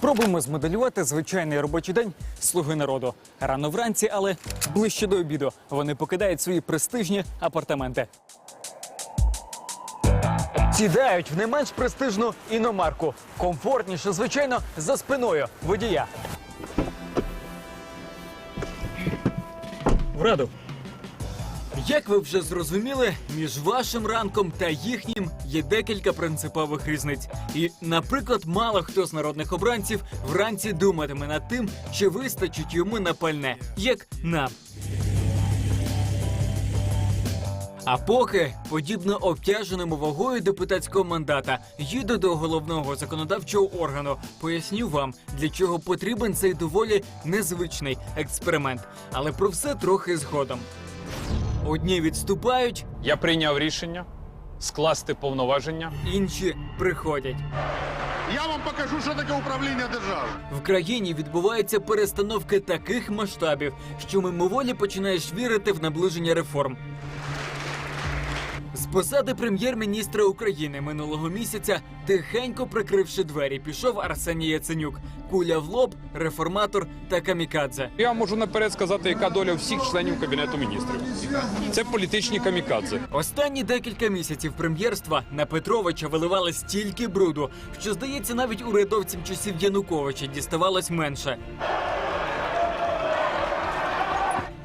Спробуємо змоделювати звичайний робочий день слуги народу. Рано вранці, але ближче до обіду вони покидають свої престижні апартаменти. Сідають в не менш престижну іномарку. Комфортніше, звичайно, за спиною водія. Враду. Як ви вже зрозуміли, між вашим ранком та їхнім є декілька принципових різниць. І, наприклад, мало хто з народних обранців вранці думатиме над тим, чи вистачить йому на пальне, як нам. А поки, подібно обтяженому вагою депутатського мандата, їду до головного законодавчого органу. Поясню вам, для чого потрібен цей доволі незвичний експеримент. Але про все трохи згодом. Одні відступають, Я прийняв рішення скласти повноваження. інші приходять. Я вам покажу, що таке управління державою. В країні відбуваються перестановки таких масштабів, що мимоволі починаєш вірити в наближення реформ. З посади прем'єр-міністра України минулого місяця, тихенько прикривши двері, пішов Арсеній Яценюк. Куля в лоб, реформатор та камікадзе. Я можу наперед сказати, яка доля всіх членів кабінету міністрів. Це політичні камікадзе. Останні декілька місяців прем'єрства на Петровича виливали стільки бруду, що здається, навіть урядовцям часів Януковича діставалось менше.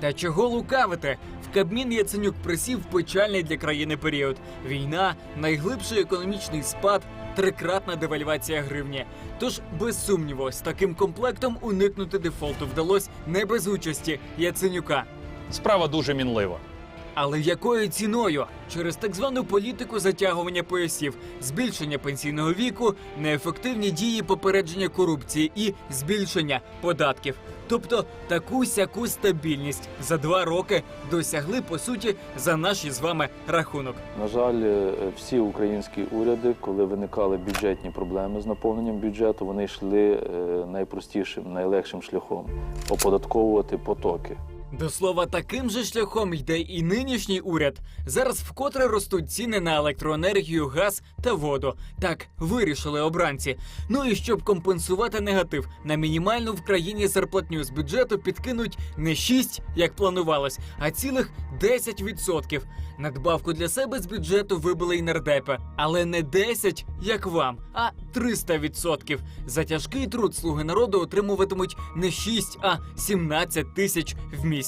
Та чого лукавити? В Кабмін Яценюк присів печальний для країни період. Війна, найглибший економічний спад, трикратна девальвація гривні. Тож, без сумніву, з таким комплектом уникнути дефолту вдалося не без участі Яценюка. Справа дуже мінлива. Але якою ціною? Через так звану політику затягування поясів, збільшення пенсійного віку, неефективні дії попередження корупції і збільшення податків. Тобто таку сяку стабільність за два роки досягли по суті за наш із вами рахунок. На жаль, е, всі українські уряди, коли виникали бюджетні проблеми з наповненням бюджету, вони йшли е, найпростішим, найлегшим шляхом оподатковувати потоки. До слова, таким же шляхом йде і нинішній уряд. Зараз вкотре ростуть ціни на електроенергію, газ та воду. Так вирішили обранці. Ну і щоб компенсувати негатив, на мінімальну в країні зарплатню з бюджету підкинуть не 6, як планувалось, а цілих 10%. Надбавку для себе з бюджету вибили й нардепи, але не 10, як вам, а 300%. За тяжкий труд слуги народу отримуватимуть не 6, а 17 тисяч в місяць.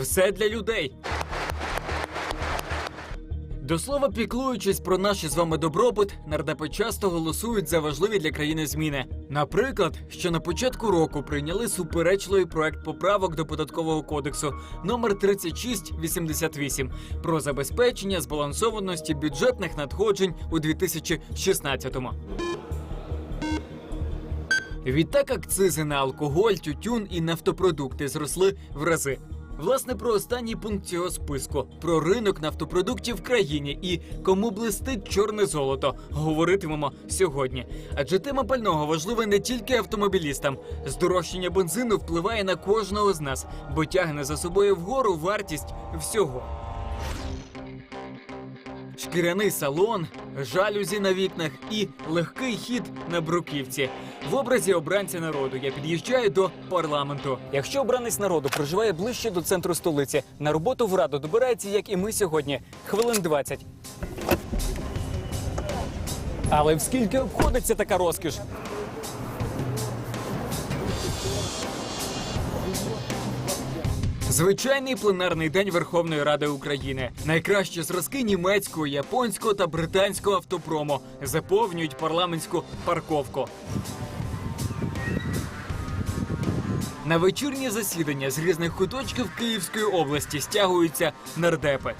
Все для людей. До слова, піклуючись про наш з вами добробут, нардепи часто голосують за важливі для країни зміни. Наприклад, що на початку року прийняли суперечливий проект поправок до податкового кодексу номер 3688 про забезпечення збалансованості бюджетних надходжень у 2016-му. Відтак акцизи на алкоголь, тютюн і нафтопродукти зросли в рази. Власне, про останній пункт цього списку про ринок нафтопродуктів в країні і кому блистить чорне золото говоритимемо сьогодні. Адже тема пального важлива не тільки автомобілістам. Здорожчання бензину впливає на кожного з нас, бо тягне за собою вгору вартість всього. Шкіряний салон, жалюзі на вікнах і легкий хід на бруківці. В образі обранця народу я під'їжджаю до парламенту. Якщо обранець народу проживає ближче до центру столиці, на роботу в раду добирається, як і ми сьогодні, хвилин 20. Але в скільки обходиться така розкіш? Звичайний пленарний день Верховної Ради України. Найкращі зразки німецького, японського та британського автопрому заповнюють парламентську парковку. На вечірнє засідання з різних куточків Київської області стягуються нардепи.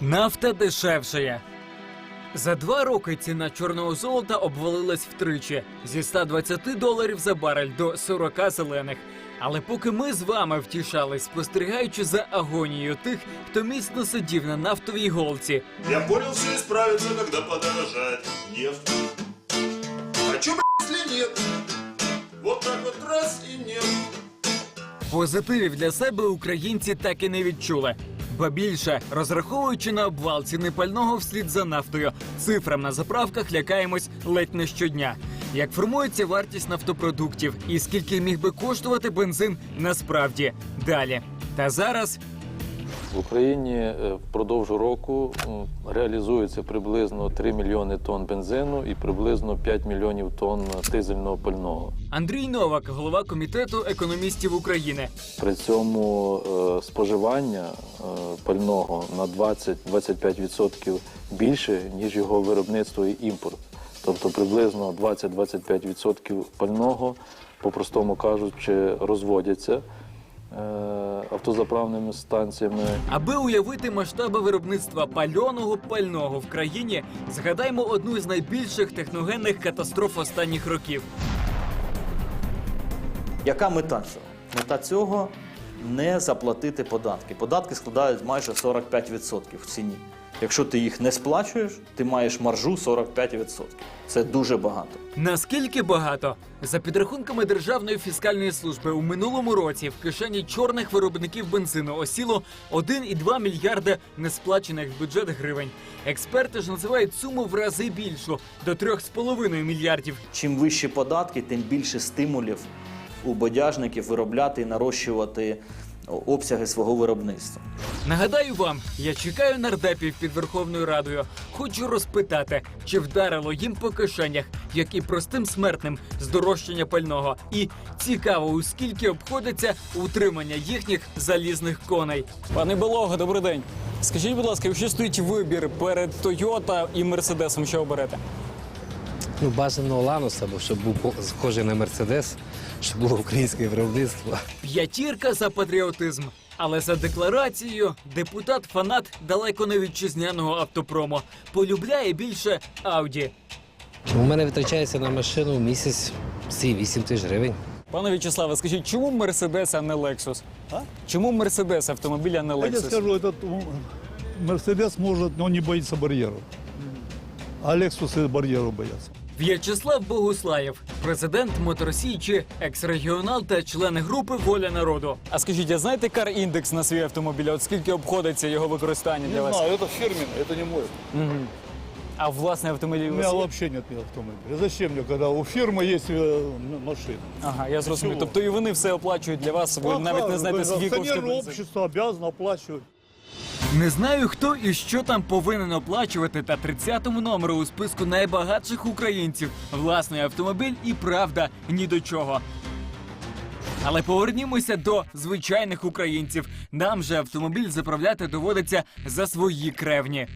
Нафта дешевшає. За два роки ціна чорного золота обвалилась втричі зі 120 доларів за барель до 40 зелених. Але поки ми з вами втішались, спостерігаючи за агонією тих, хто міцно сидів на нафтовій голці, Я понял, все исправится, когда подорожает нефть. А блядь, если нет? Вот так вот раз и нет. позитивів для себе українці так і не відчули. Ба більше, розраховуючи на обвал ціни пального вслід за нафтою, цифрам на заправках лякаємось ледь не щодня. Як формується вартість нафтопродуктів і скільки міг би коштувати бензин насправді далі. Та зараз В Україні е, впродовж року м, реалізується приблизно 3 мільйони тонн бензину і приблизно 5 мільйонів тонн дизельного пального. Андрій Новак, голова комітету економістів України. При цьому е, споживання е, пального на 20-25% більше, ніж його виробництво і імпорт. Тобто приблизно 20-25% пального, по-простому кажучи, розводяться е, автозаправними станціями. Аби уявити масштаби виробництва пальоного пального в країні, згадаймо одну з найбільших техногенних катастроф останніх років. Яка мета цього? Мета цього не заплатити податки. Податки складають майже 45% в ціні. Якщо ти їх не сплачуєш, ти маєш маржу 45%. Це дуже багато. Наскільки багато? За підрахунками Державної фіскальної служби у минулому році в кишені чорних виробників бензину осіло 1,2 мільярда несплачених в бюджет гривень. Експерти ж називають суму в рази більшу до 3,5 мільярдів. Чим вищі податки, тим більше стимулів у бодяжників виробляти і нарощувати обсяги свого виробництва. Нагадаю вам, я чекаю нардепів під Верховною Радою. Хочу розпитати, чи вдарило їм по кишенях, як і простим смертним, здорожчання пального. І цікаво, у скільки обходиться утримання їхніх залізних коней. Пане Белого, добрий день. Скажіть, будь ласка, якщо стоїть вибір перед Toyota і Мерседесом, що оберете? Ну, бажано Лануса, бо щоб був схожий на Мерседес, щоб було українське виробництво. П'ятірка за патріотизм. Але за декларацією депутат-фанат далеко не вітчизняного автопрому полюбляє більше Ауді. У мене витрачається на машину в місяць 7-8 тисяч гривень. Пане В'ячеславе, скажіть, чому Мерседес, а не Lexus? А? Чому Мерседес автомобіль, а не Я скажу, этот Мерседес но он не боится барьеров. А Лексусы барьеров боятся. В'ячеслав Богуслаєв, президент Моторсій чи екс-регіонал та члени групи Воля народу. А скажіть, а знаєте кар-індекс на свій автомобіль? От скільки обходиться його використання для вас? это фирменное, это не мой. А власний автомобіль У у меня вас є? вообще нет автомобиля. Зачем мне, когда у фирмы есть э, м- машина? Ага, я зрозумів. Чого? Тобто і вони все оплачують для вас, ви Ну, навіть не как, знаєте, вы, скільки коштує Акционерное бензин. общество обязано оплачивать. Не знаю, хто і що там повинен оплачувати, та 30-му номеру у списку найбагатших українців власний автомобіль і правда ні до чого. Але повернімося до звичайних українців. Нам же автомобіль заправляти доводиться за свої кревні.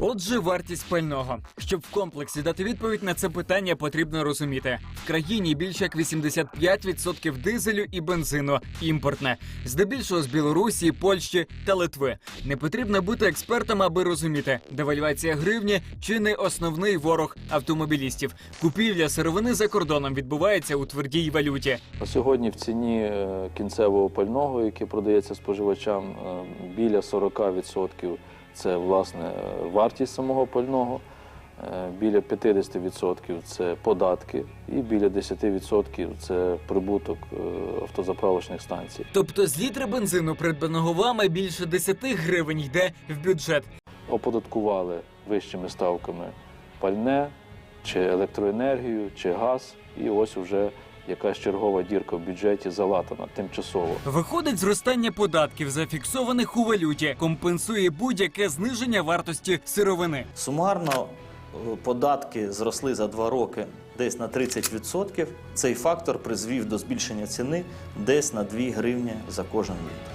Отже, вартість пального. Щоб в комплексі дати відповідь на це питання, потрібно розуміти: в країні більше як 85% дизелю і бензину імпортне, здебільшого з Білорусі, Польщі та Литви. Не потрібно бути експертом, аби розуміти, девальвація гривні чи не основний ворог автомобілістів. Купівля сировини за кордоном відбувається у твердій валюті. Сьогодні в ціні е, кінцевого пального, яке продається споживачам, е, біля 40% це власне вартість самого пального, е, біля 50% це податки, і біля 10% це прибуток е, автозаправочних станцій. Тобто з літра бензину, придбаного вами, більше 10 гривень йде в бюджет. Оподаткували вищими ставками пальне, чи електроенергію, чи газ, і ось уже якась чергова дірка в бюджеті залатана тимчасово. Виходить, зростання податків, зафіксованих у валюті, компенсує будь-яке зниження вартості сировини. Сумарно е, податки зросли за два роки десь на 30%. Цей фактор призвів до збільшення ціни десь на 2 гривні за кожен літр.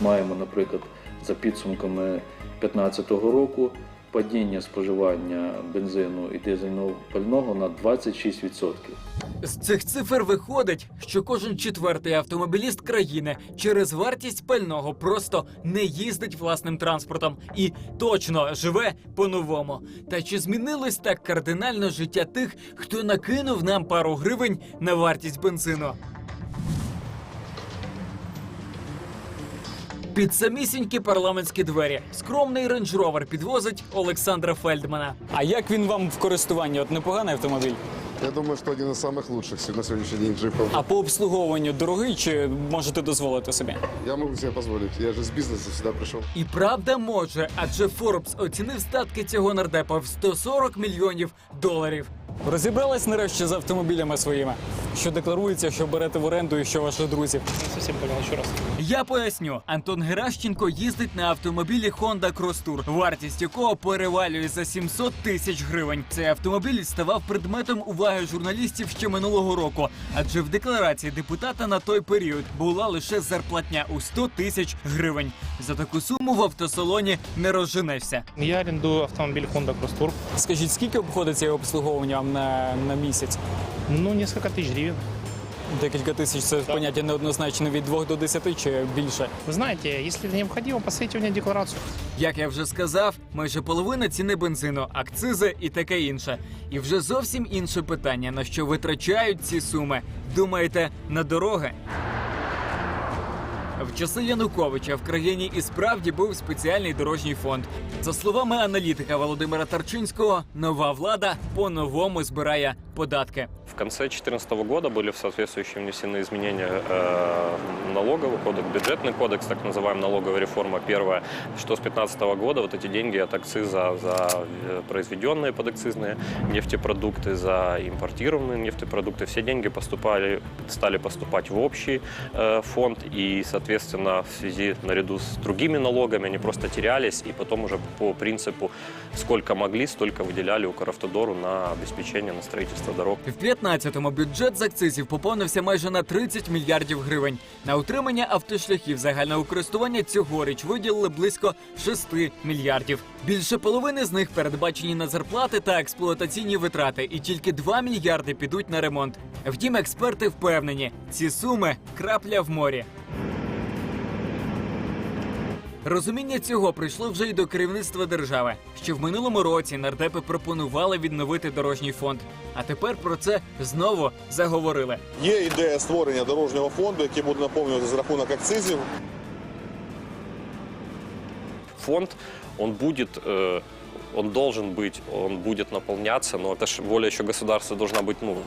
Маємо, наприклад, за підсумками 2015 року падіння споживання бензину і дизельного пального на 26%. З цих цифр виходить, що кожен четвертий автомобіліст країни через вартість пального просто не їздить власним транспортом і точно живе по-новому. Та чи змінилось так кардинально життя тих, хто накинув нам пару гривень на вартість бензину? Під самісінькі парламентські двері скромний рейндж-ровер підвозить Олександра Фельдмана. А як він вам в користуванні? От непоганий автомобіль? Я думаю, что один из самых лучших на сегодняшний день джипов. А по обслуговуванню дорогий чи можете дозволити собі? Я могу себе позволить. Я же с бизнеса сюда пришел. І правда може, адже Форбс оцінив статки цього нардепа в 140 мільйонів доларів. Розібрались нарешті з автомобілями своїми, що декларується, що берете в оренду і що ваших друзів. Я поясню, Антон Геращенко їздить на автомобілі Honda Cross Tour, вартість якого перевалює за 700 тисяч гривень. Цей автомобіль ставав предметом уваги журналістів ще минулого року, адже в декларації депутата на той період була лише зарплатня у 100 тисяч гривень. За таку суму в автосалоні не розженешся. Я арендую автомобиль Honda Cross Tour. Скажіть, скільки обходиться його обслуговування вам на, на місяць? Ну, несколько тысяч гривен. Декілька тисяч це поняття неоднозначно від 2 до 10 чи більше. Вы знаете, если это необходимо, посмотрите у меня декларацию. Як я вже сказав, майже половина ціни бензину, акцизи і таке інше. І вже зовсім інше питання, на що витрачають ці суми. Думаєте, на дороги? В часи Януковича в країні і справді був спеціальний дорожній фонд. За словами аналітика Володимира Тарчинського, нова влада по-новому збирає податки. В конце 2014 года были в соответствующие внесены изменения э, налоговый кодекс, бюджетный кодекс, так называемая налоговая реформа первая, что с 2015 года вот эти деньги от акциза за э, произведенные подакцизные нефтепродукты, за импортированные нефтепродукты, все деньги поступали, стали поступать в общий э, фонд и, соответственно, в связи наряду с другими налогами они просто терялись и потом уже по принципу сколько могли, столько выделяли Укравтодору на обеспечение, на строительство дорог. 15-му бюджет з акцизів поповнився майже на 30 мільярдів гривень. На утримання автошляхів загального користування цьогоріч виділили близько 6 мільярдів. Більше половини з них передбачені на зарплати та експлуатаційні витрати, і тільки 2 мільярди підуть на ремонт. Втім, експерти впевнені, ці суми крапля в морі. Розуміння цього прийшло вже й до керівництва держави. Ще в минулому році нардепи пропонували відновити дорожній фонд. А тепер про це знову заговорили. Є ідея створення дорожнього фонду, який буде наповнювати за рахунок акцизів. фонд, он будет, э, он должен быть, он будет наполняться, но это же воля еще государства должна быть, ну,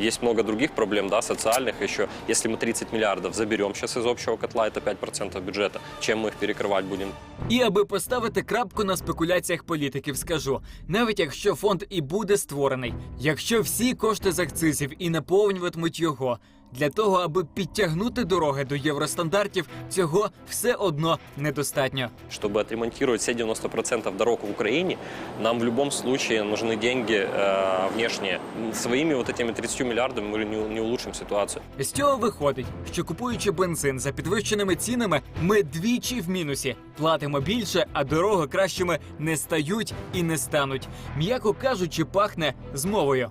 есть много других проблем, да, социальных еще. Если мы 30 миллиардов заберем сейчас из общего котла, это 5% бюджета, чем мы их перекрывать будем? І аби поставити крапку на спекуляціях політиків, скажу: навіть якщо фонд і буде створений, якщо всі кошти з акцизів і наповнюватимуть його. Для того, аби підтягнути дороги до євростандартів, цього все одно недостатньо. Чтобы отремонтировать все 90% дорог в Украине, нам в любом случае нужны деньги э, внешние. Своими вот этими 30 миллиардами мы не, не улучшим ситуацию. З цього виходить, що купуючи бензин за підвищеними цінами, ми двічі в мінусі платимо більше, а дороги кращими не стають і не стануть. М'яко кажучи, пахне змовою.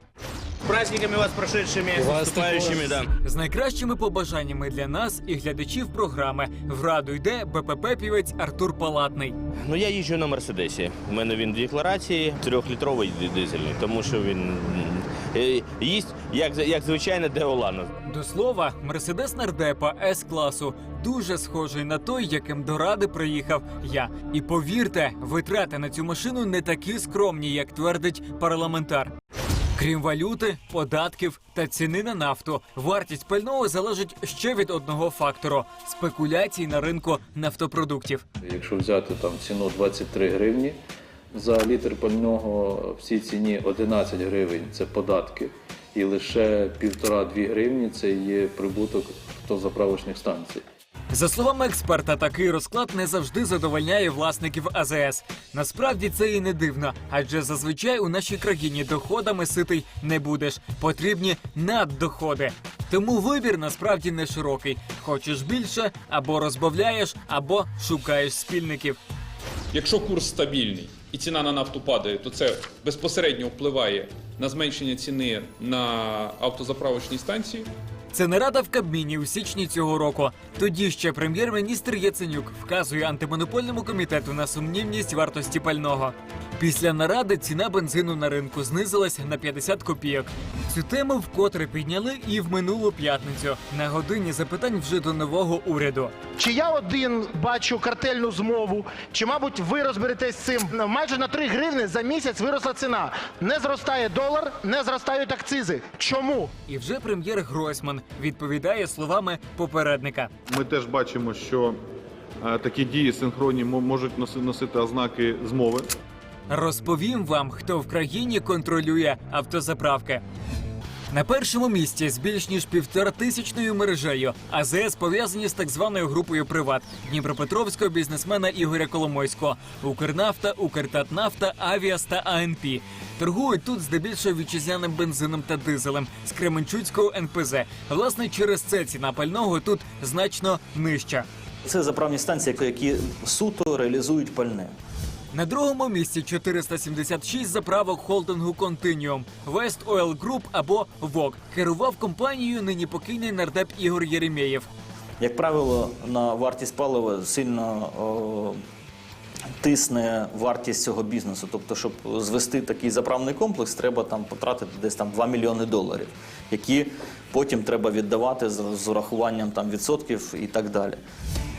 Праздниками вас прошедшими, У вас наступающими, да. З найкращими побажаннями для нас і глядачів програми в раду йде БПП півець Артур Палатний. Ну я їжджу на Мерседесі. У мене він в декларації трьохлітровий дизельний, тому що він е, їсть як, як звичайно Деолана. До слова, мерседес нардепа С класу дуже схожий на той, яким до ради приїхав я. І повірте, витрати на цю машину не такі скромні, як твердить парламентар. Крім валюти, податків та ціни на нафту, вартість пального залежить ще від одного фактору спекуляцій на ринку нафтопродуктів. Якщо взяти там ціну 23 гривні за літр пального, в цій ціні 11 гривень це податки, і лише 1,5-2 гривні це є прибуток до заправочних станцій. За словами експерта, такий розклад не завжди задовольняє власників АЗС. Насправді це і не дивно, адже зазвичай у нашій країні доходами ситий не будеш. Потрібні наддоходи. Тому вибір насправді не широкий. Хочеш більше, або розбавляєш, або шукаєш спільників. Якщо курс стабільний і ціна на нафту падає, то це безпосередньо впливає на зменшення ціни на автозаправочній станції. Це нарада в Кабміні у січні цього року. Тоді ще прем'єр-міністр Яценюк вказує антимонопольному комітету на сумнівність вартості пального. Після наради ціна бензину на ринку знизилась на 50 копійок. Цю тему вкотре підняли і в минулу п'ятницю на годині запитань вже до нового уряду. Чи я один бачу картельну змову, чи, мабуть, ви розберетесь з цим? Майже на 3 гривни за місяць виросла ціна. Не зростає долар, не зростають акцизи. Чому? І вже прем'єр Гройсман відповідає словами попередника. Ми теж бачимо, що е, такі дії синхронні мо- можуть носи- носити ознаки змови. Розповім вам, хто в країні контролює автозаправки. На першому місці з більш ніж півторатисячною мережею АЗС пов'язані з так званою групою Приват Дніпропетровського бізнесмена Ігоря Коломойського, Укрнафта, Укртатнафта, Авіас та АНП. Торгують тут здебільшого вітчизняним бензином та дизелем з Кременчуцького НПЗ. Власне, через це ціна пального тут значно нижча. Це заправні станції, які суто реалізують пальне. На другому місці 476 заправок холдингу Continuum, West Oil Group або ВОК. Керував компанією нині покійний нардеп Ігор Єремєєв. Як правило, на вартість палива сильно о, тисне вартість цього бізнесу. Тобто, щоб звести такий заправний комплекс, треба там потратити десь там 2 мільйони доларів, які потім треба віддавати з, з урахуванням там відсотків і так далі.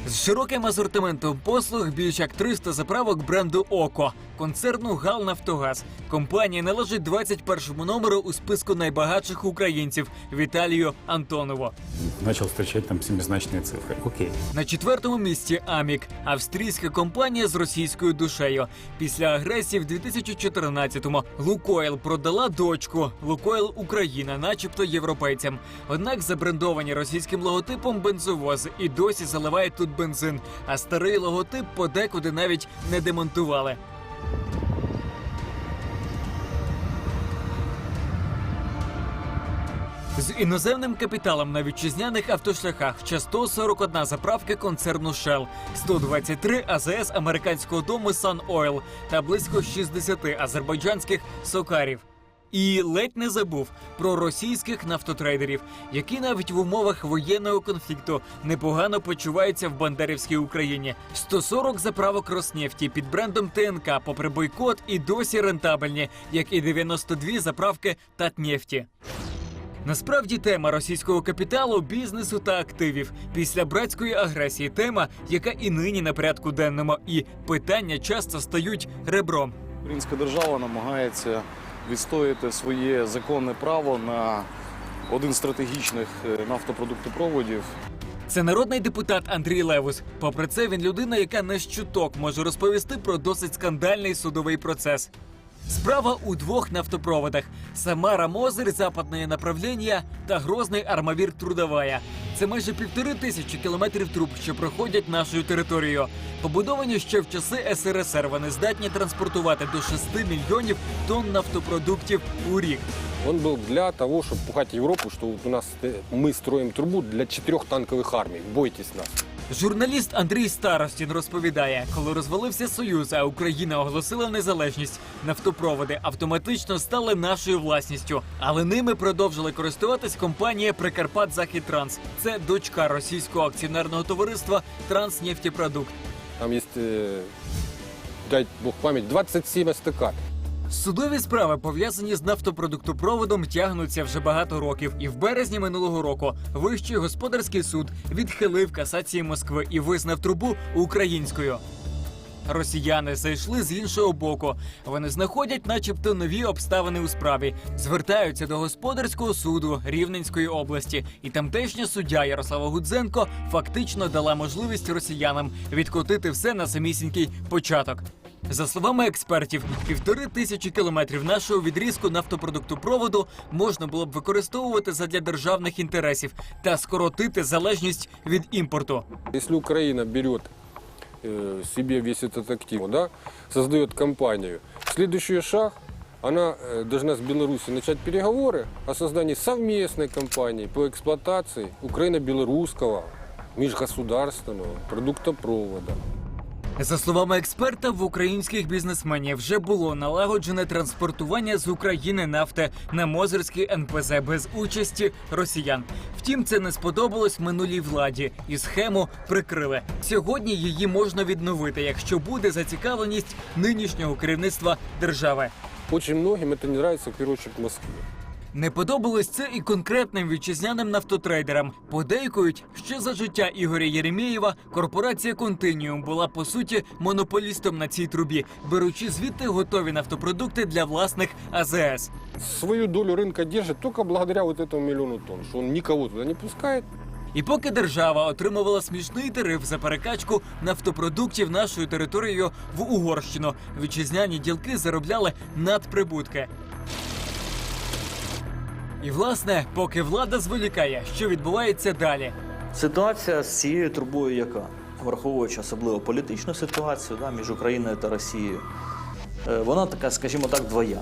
З широким асортиментом послуг більш як 300 заправок бренду Око, концерну Гал Нафтогаз. Компанія належить 21-му номеру у списку найбагатших українців Віталію Антонову. Начал встречать там семизначные цифры. Окей. На четвертому місці Амік, австрійська компанія з російською душею. Після агресії в 2014-му Лукойл продала дочку Лукойл Україна, начебто європейцям. Однак забрендовані російським логотипом бензовози і досі заливають тут бензин, а старий логотип подекуди навіть не демонтували. З іноземним капіталом на вітчизняних автошляхах ще 141 заправка концерну Shell, 123 АЗС американського дому Sun Oil та близько 60 азербайджанських сокарів. І ледь не забув про російських нафтотрейдерів, які навіть в умовах воєнного конфлікту непогано почуваються в Бандерівській Україні. 140 заправок Роснефті під брендом ТНК, попри бойкот, і досі рентабельні, як і 92 заправки Татнефті. Насправді тема російського капіталу, бізнесу та активів після братської агресії тема, яка і нині на порядку денному, і питання часто стають ребром. Українська держава намагається відстояти своє законне право на один з стратегічних е, нафтопродуктопроводів. Це народний депутат Андрій Левус. Попри це, він людина, яка не щуток може розповісти про досить скандальний судовий процес. Справа у двох нафтопроводах: Самара Мозир, западне направлення та Грозний Армавір Трудовая Це майже півтори тисячі кілометрів труб, що проходять нашою територією. Побудовані ще в часи СРСР. Вони здатні транспортувати до 6 мільйонів тонн нафтопродуктів у рік. Он был для того, чтобы пухать Европу, что вот у нас э, мы строим трубу для четырех танковых армий. Бойтесь нас. Журналіст Андрій Старостін розповідає, коли розвалився Союз, а Україна оголосила незалежність, нафтопроводи автоматично стали нашою власністю, але ними продовжили користуватись компанія Прикарпат Західтранс. Це дочка російського акціонерного товариства Транснефтепродукт. Там есть, э, дай бог память, 27 эстакад. Судові справи пов'язані з нафтопродуктопроводом тягнуться вже багато років, і в березні минулого року Вищий господарський суд відхилив касації Москви і визнав трубу українською. Росіяни зайшли з іншого боку. Вони знаходять, начебто, нові обставини у справі, звертаються до господарського суду Рівненської області, і тамтешня суддя Ярослава Гудзенко фактично дала можливість росіянам відкотити все на самісінький початок. За словами експертів, півтори тисячі кілометрів нашого відрізку нафтопродуктопроводу можна було б використовувати задля державних інтересів та скоротити залежність від імпорту. Если Украина берет э, себе весь этот актив, да, создает компанию, следующий шаг, она э, должна с Беларусью начать переговоры о создании совместной компании по эксплуатации украино-белорусского межгосударственного продуктопровода. За словами експерта, в українських бізнесменів вже було налагоджене транспортування з України нафти на Мозерський НПЗ без участі росіян. Втім, це не сподобалось минулій владі, і схему прикрили. Сьогодні її можна відновити, якщо буде зацікавленість нинішнього керівництва держави. Очень многим это не нравится, в первую очередь, Москве. Не подобалось це і конкретним вітчизняним нафтотрейдерам. Подейкують, що за життя Ігоря Єремєєва корпорація Континіум була по суті монополістом на цій трубі, беручи звідти готові нафтопродукти для власних АЗС. Свою долю рынка держит только благодаря вот этому миллиону тонн, что он никого туда не пускает. І поки держава отримувала смішний тариф за перекачку нафтопродуктів нашою територією в Угорщину, вітчизняні ділки заробляли надприбутки. І власне, поки влада зволікає, що відбувається далі. Ситуація з цією трубою яка? Враховуючи особливо політичну ситуацію да, між Україною та Росією, е, вона така, скажімо так, двояка.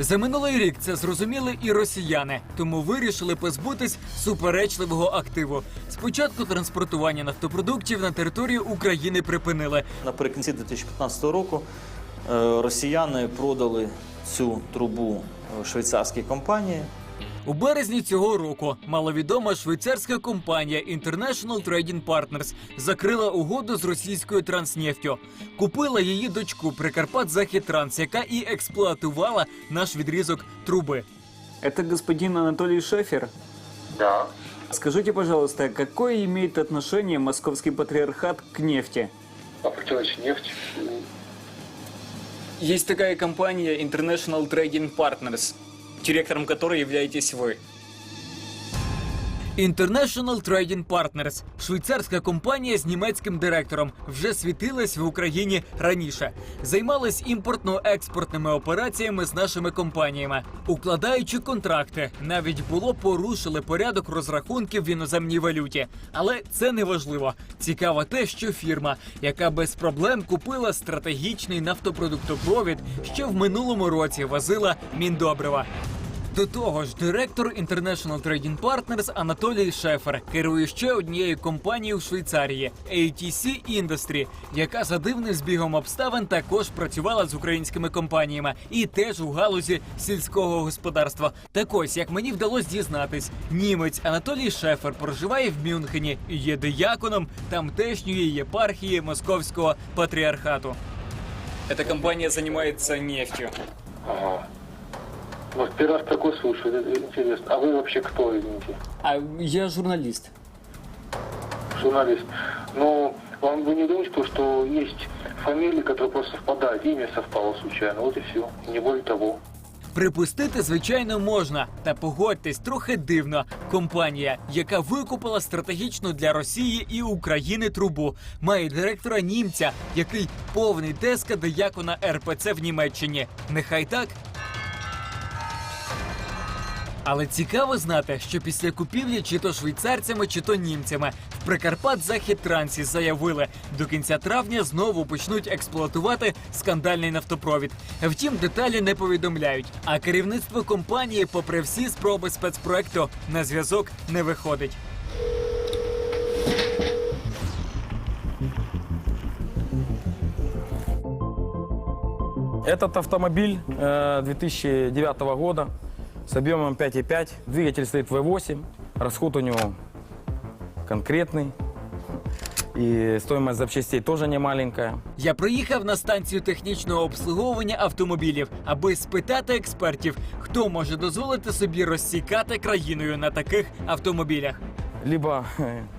За минулий рік це зрозуміли і росіяни, тому вирішили позбутись суперечливого активу. Спочатку транспортування нафтопродуктів на територію України припинили. Наприкінці 2015 року е, росіяни продали цю трубу е, швейцарській компанії. У березні цього року маловідома швейцарська компанія International Trading Partners закрила угоду з російською транснефтю. Купила її дочку Прикарпат Західтранс, яка і експлуатувала наш відрізок труби. Это господин Анатолий Шефер? Да. Скажите, пожалуйста, какое имеет отношение московский патриархат к нефти? А при чем нефть? Есть такая компания International Trading Partners, директором которой являетесь вы. International Trading Partners – швейцарська компанія з німецьким директором, вже світилась в Україні раніше. Займалась імпортно-експортними операціями з нашими компаніями, укладаючи контракти. Навіть було порушили порядок розрахунків в іноземній валюті. Але це не важливо. Цікаво те, що фірма, яка без проблем купила стратегічний нафтопродуктопровід, що в минулому році возила міндобрива. До того ж, директор International Trading Partners Анатолій Шефер керує ще однією компанією в Швейцарії ATC Industry, яка за дивним збігом обставин також працювала з українськими компаніями і теж у галузі сільського господарства. Так ось, як мені вдалося дізнатись, німець Анатолій Шефер проживає в Мюнхені і є дияконом тамтешньої єпархії московського патріархату. Эта компания занимается нефтью. Ага. Ну, первый раз такой слышу, это интересно. А вы вообще кто, извините? А я журналист. Журналист. Ну, вам вы не думаете, то, что есть фамилии, которые просто совпадают, имя совпало случайно, вот и все, не более того. Припустити, звичайно, можна. Та погодьтесь, трохи дивно. Компанія, яка викупила стратегічну для Росії і України трубу, має директора німця, який повний деска диякона РПЦ в Німеччині. Нехай так. Але цікаво знати, що після купівлі чи то швейцарцями, чи то німцями в Прикарпат Західтрансі заявили, до кінця травня знову почнуть експлуатувати скандальний нафтопровід. Втім, деталі не повідомляють. А керівництво компанії, попри всі спроби спецпроекту, на зв'язок не виходить. Этот автомобиль э, 2009 года с объемом 5,5. Двигатель стоит V8. Расход у него конкретный. И стоимость запчастей тоже не маленькая. Я приїхав на станцію технічного обслуговування автомобілів, аби спитати експертів, хто може дозволити собі розсікати країною на таких автомобілях. Либо э,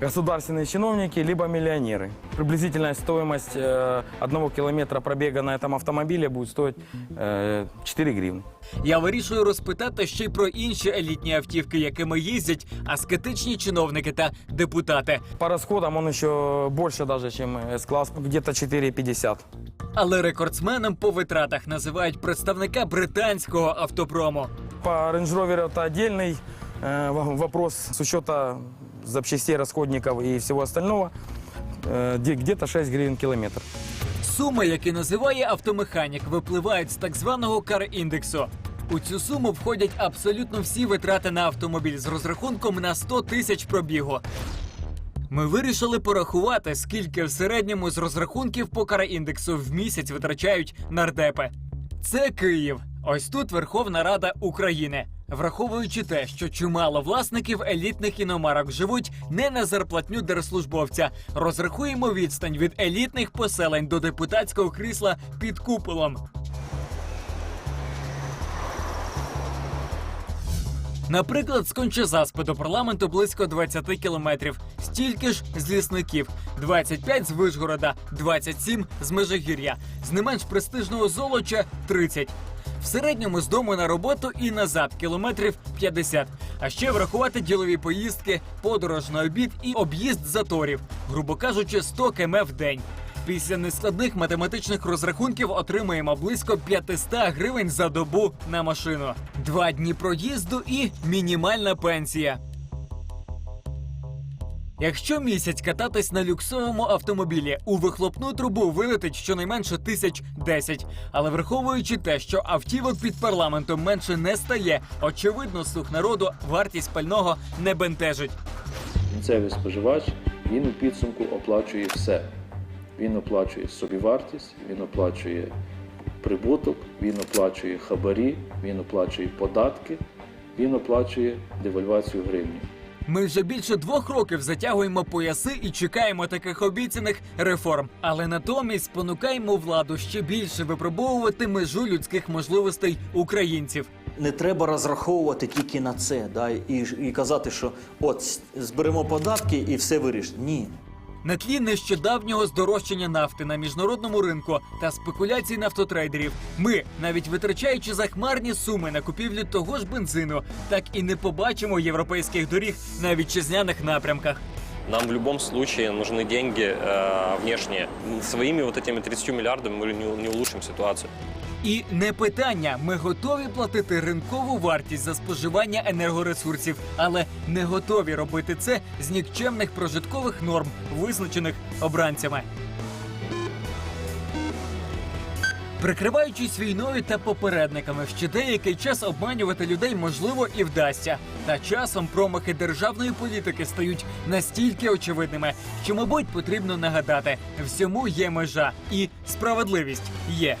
государственные чиновники, либо миллионеры. Приблизительная стоимость э, одного километра пробега на этом автомобиле будет стоить э, 4 гривны. Я вирішую розпитати ще й про інші елітні автівки, якими їздять аскетичні чиновники та депутати. По расходам он еще больше даже, чем S-класс, где-то 4,50. Але рекордсменом по витратах називають представника британського автопрому. По Range Rover это отдельный э, во- вопрос с учета запчастей, расходников и всего остального. Э, где- где-то 6 гривен километр. Суми, які називає автомеханік, випливають з так званого кар-індексу. У цю суму входять абсолютно всі витрати на автомобіль з розрахунком на 100 тисяч пробігу. Ми вирішили порахувати, скільки в середньому з розрахунків покара індексу в місяць витрачають нардепи. Це Київ. Ось тут Верховна Рада України. Враховуючи те, що чимало власників елітних іномарок живуть не на зарплатню держслужбовця, розрахуємо відстань від елітних поселень до депутатського крісла під куполом. Наприклад, з Кончезаспи до парламенту близько 20 кілометрів, стільки ж з лісників, 25 з Вишгорода, 27 з Межигір'я, з не менш престижного золоча 30. В середньому з дому на роботу і назад кілометрів 50. А ще врахувати ділові поїздки, подорож на обід і об'їзд заторів, грубо кажучи, 100 км в день. Після нескладних математичних розрахунків отримаємо близько 500 гривень за добу на машину. Два дні проїзду і мінімальна пенсія. Якщо місяць кататись на люксовому автомобілі, у вихлопну трубу вилетить щонайменше тисяч десять. Але враховуючи те, що автівок під парламентом менше не стає, очевидно, слух народу вартість пального не бентежить. Кінцевий споживач він у підсумку оплачує все. Він оплачує собівартість, він оплачує прибуток, він оплачує хабарі, він оплачує податки, він оплачує девальвацію гривні. Ми вже більше двох років затягуємо пояси і чекаємо таких обіцяних реформ. Але натомість спонукаємо владу ще більше випробовувати межу людських можливостей українців. Не треба розраховувати тільки на це, да, і, і казати, що от зберемо податки і все вирішить. Ні. На тлі нещодавнього здорожчання нафти на міжнародному ринку та спекуляцій нафтотрейдерів, ми, навіть витрачаючи захмарні суми на купівлю того ж бензину, так і не побачимо європейських доріг на вітчизняних напрямках. Нам в любом случае нужны деньги э, внешние. Своими вот этими 30 миллиардами мы не, не улучшим ситуацию. І не питання. Ми готові платити ринкову вартість за споживання енергоресурсів, але не готові робити це з нікчемних прожиткових норм, визначених обранцями. Прикриваючись війною та попередниками, ще деякий час обманювати людей можливо і вдасться. Та часом промахи державної політики стають настільки очевидними, що, мабуть, потрібно нагадати: всьому є межа, і справедливість є.